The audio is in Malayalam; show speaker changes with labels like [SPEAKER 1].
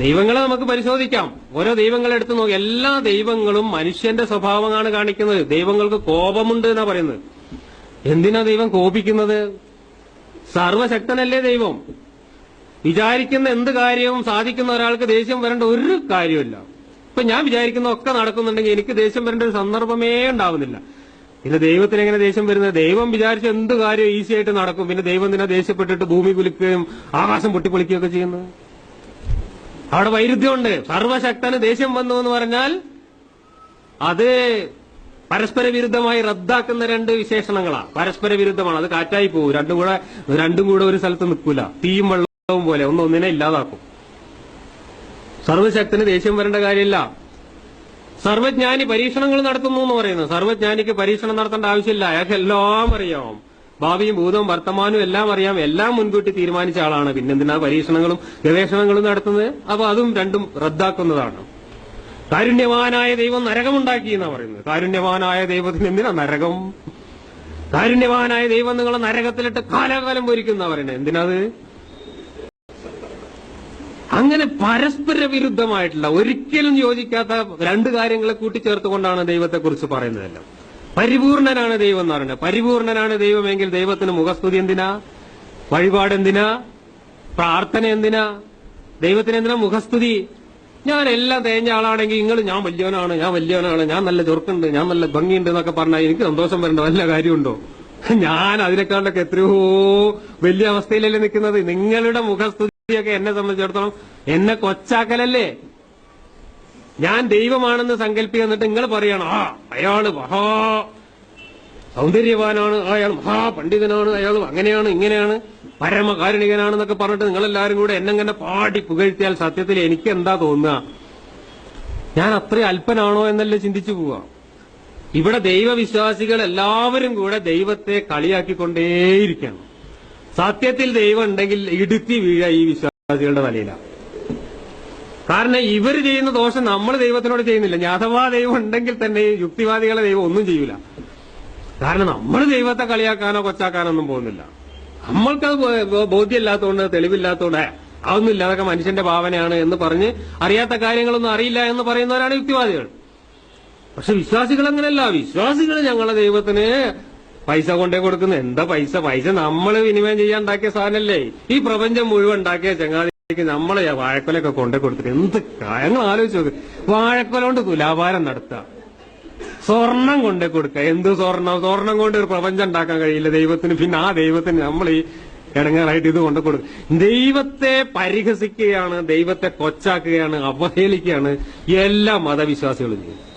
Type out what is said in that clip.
[SPEAKER 1] ദൈവങ്ങളെ നമുക്ക് പരിശോധിക്കാം. ഓരോ ദൈവങ്ങളെ എടുത്തു നോക്കി. എല്ലാ ദൈവങ്ങളും മനുഷ്യന്റെ സ്വഭാവമാണ് കാണിക്കുന്നത്. ദൈവങ്ങൾക്ക് കോപമുണ്ട് എന്നാ പറയുന്നത്. എന്തിനാ ദൈവം കോപിക്കുന്നത്? സർവശക്തനല്ലേ ദൈവം? വിചാരിക്കുന്ന എന്ത് കാര്യവും സാധിക്കുന്ന ഒരാൾക്ക് ദേഷ്യം വരേണ്ട ഒരു കാര്യമില്ല ഇപ്പൊ ഞാൻ വിചാരിക്കുന്ന ഒക്കെ നടക്കുന്നുണ്ടെങ്കിൽ എനിക്ക് ദേഷ്യം വരേണ്ട ഒരു സന്ദർഭമേ ഉണ്ടാവുന്നില്ല. പിന്നെ ദൈവത്തിന് എങ്ങനെ ദേഷ്യം വരുന്നത്? ദൈവം വിചാരിച്ച എന്ത് കാര്യം ഈസി ആയിട്ട് നടക്കും. പിന്നെ ദൈവം തന്നെ ദേഷ്യപ്പെട്ടിട്ട് ഭൂമി കുലിക്കുകയും ആകാശം പൊട്ടിപ്പൊളിക്കുകയൊക്കെ ചെയ്യുന്നു അവിടെ വൈരുദ്ധ്യമുണ്ട്. സർവശക്തന് ദേഷ്യം വന്നു എന്ന് പറഞ്ഞാൽ അത് പരസ്പര വിരുദ്ധമായി റദ്ദാക്കുന്ന രണ്ട് വിശേഷണങ്ങളാ. പരസ്പര വിരുദ്ധമാണ് അത് കാറ്റായി പോകും രണ്ടും കൂടെ രണ്ടും കൂടെ ഒരു സ്ഥലത്ത് നിൽക്കൂല. തീയും വെള്ളവും പോലെ ഒന്ന് ഒന്നിനെ ഇല്ലാതാക്കും. സർവശക്തന് ദേഷ്യം വരേണ്ട കാര്യമില്ല. സർവജ്ഞാനി പരീക്ഷണങ്ങൾ നടത്തുന്നു എന്ന് പറയുന്നത് സർവജ്ഞാനിക്ക് പരീക്ഷണം നടത്തേണ്ട ആവശ്യമില്ല. അയാൾക്ക് എല്ലാം അറിയാം. ഭാവിയും ഭൂതവും വർത്തമാനവും എല്ലാം അറിയാം. എല്ലാം മുൻകൂട്ടി തീരുമാനിച്ച ആളാണ്. പിന്നെന്തിനാ പരീക്ഷണങ്ങളും ഗവേഷണങ്ങളും നടത്തുന്നത്? അപ്പൊ അതും രണ്ടും റദ്ദാക്കുന്നതാണ്. കാരുണ്യവാനായ ദൈവം നരകമുണ്ടാക്കി എന്നാ പറയുന്നത്. കാരുണ്യവാനായ ദൈവത്തിന് എന്തിനാ നരകം? കാരുണ്യവാനായ ദൈവം നിങ്ങളെ നരകത്തിലിട്ട് കാലാകാലം പൊരിക്കുന്ന പറയുന്നത്. എന്തിനാത്? അങ്ങനെ പരസ്പര വിരുദ്ധമായിട്ടുള്ള ഒരിക്കലും യോജിക്കാത്ത രണ്ട് കാര്യങ്ങളെ കൂട്ടിച്ചേർത്തുകൊണ്ടാണ് ദൈവത്തെക്കുറിച്ച് പറയുന്നതെല്ലാം. പരിപൂർണനാണ് ദൈവം എന്ന് പറയുന്നത് പരിപൂർണനാണ് ദൈവമെങ്കിൽ ദൈവത്തിന് മുഖസ്തുതി എന്തിനാ? വഴിപാട് എന്തിനാ? പ്രാർത്ഥന എന്തിനാ? ദൈവത്തിന് എന്തിനാ മുഖസ്തുതി? ഞാൻ എല്ലാം തേഞ്ഞ ആളാണെങ്കിൽ നിങ്ങൾ ഞാൻ വലിയവനാണ് ഞാൻ വലിയവനാണ് ഞാൻ നല്ല ചെറുക്കുണ്ട് ഞാൻ നല്ല ഭംഗിയുണ്ട് എന്നൊക്കെ പറഞ്ഞാൽ എനിക്ക് സന്തോഷം വരേണ്ട വല്ല കാര്യമുണ്ടോ? ഞാൻ അതിനെക്കാളൊക്കെ എത്രയോ വലിയ അവസ്ഥയിലല്ലേ നിൽക്കുന്നത്. നിങ്ങളുടെ മുഖസ്തുതിയൊക്കെ എന്നെ സംബന്ധിച്ചിടത്തോളം എന്നെ കൊച്ചാക്കലല്ലേ? ഞാൻ ദൈവമാണെന്ന് സങ്കല്പിക്കുക എന്നിട്ട് നിങ്ങൾ പറയണം. ആ അയാൾ മഹാ സൗന്ദര്യവാനാണ് അയാൾ മഹാ പണ്ഡിതനാണ് അയാൾ അങ്ങനെയാണ് ഇങ്ങനെയാണ് പരമകാരുണികനാണെന്നൊക്കെ പറഞ്ഞിട്ട് നിങ്ങളെല്ലാരും കൂടെ എന്നെങ്ങനെ പാടി പുകഴ്ത്തിയാൽ സത്യത്തിൽ എനിക്ക് എന്താ തോന്നുക? ഞാൻ അത്ര അല്പനാണോ എന്നല്ലേ ചിന്തിച്ചു പോവാ ഇവിടെ ദൈവവിശ്വാസികൾ എല്ലാവരും കൂടെ ദൈവത്തെ കളിയാക്കിക്കൊണ്ടേയിരിക്കണം. സത്യത്തിൽ ദൈവം ഉണ്ടെങ്കിൽ ഇടുത്തി വീഴ ഈ വിശ്വാസികളുടെ തലയിലാണ് കാരണം ഇവർ ചെയ്യുന്ന ദോഷം നമ്മൾ ദൈവത്തിനോട് ചെയ്യുന്നില്ല. അഥവാ ദൈവം ഉണ്ടെങ്കിൽ തന്നെ യുക്തിവാദികളെ ദൈവം ഒന്നും ചെയ്യൂല. കാരണം നമ്മൾ ദൈവത്തെ കളിയാക്കാനോ കൊച്ചാക്കാനോ ഒന്നും പോകുന്നില്ല. നമ്മൾക്കത് ബോധ്യമില്ലാത്തതുകൊണ്ട് തെളിവില്ലാത്തതുകൊണ്ട് അതൊന്നുമില്ല അതൊക്കെ മനുഷ്യന്റെ ഭാവനയാണ് എന്ന് പറഞ്ഞ് അറിയാത്ത കാര്യങ്ങളൊന്നും അറിയില്ല എന്ന് പറയുന്നവരാണ് യുക്തിവാദികൾ. പക്ഷെ വിശ്വാസികൾ അങ്ങനെയല്ല. വിശ്വാസികൾ ഞങ്ങളെ ദൈവത്തിന് പൈസ കൊണ്ടേ കൊടുക്കുന്നത് എന്താ പൈസ? പൈസ നമ്മൾ വിനിമയം ചെയ്യാൻ ഉണ്ടാക്കിയ സാധനല്ലേ? ഈ പ്രപഞ്ചം മുഴുവൻ ഉണ്ടാക്കിയ ചങ്ങാതിക്ക് നമ്മളെ വാഴക്കൊലൊക്കെ കൊണ്ടു കൊടുത്തിട്ട് എന്ത് കാര്യങ്ങൾ ആലോചിച്ച് നോക്ക്. വാഴക്കൊല കൊണ്ട് തുലാഭാരം നടത്തുക സ്വർണം കൊണ്ടേ കൊടുക്കുക എന്ത് സ്വർണം? സ്വർണം കൊണ്ട് ഒരു പ്രപഞ്ചം ഉണ്ടാക്കാൻ കഴിയില്ല ദൈവത്തിന്. പിന്നെ ആ ദൈവത്തിന് നമ്മൾ ഈ ഇടങ്ങാറായിട്ട് ഇത് കൊണ്ടു കൊടുക്കും ദൈവത്തെ പരിഹസിക്കുകയാണ് ദൈവത്തെ കൊച്ചാക്കുകയാണ് അവഹേളിക്കുകയാണ് എല്ലാ മതവിശ്വാസികളും ചെയ്യുന്നത്.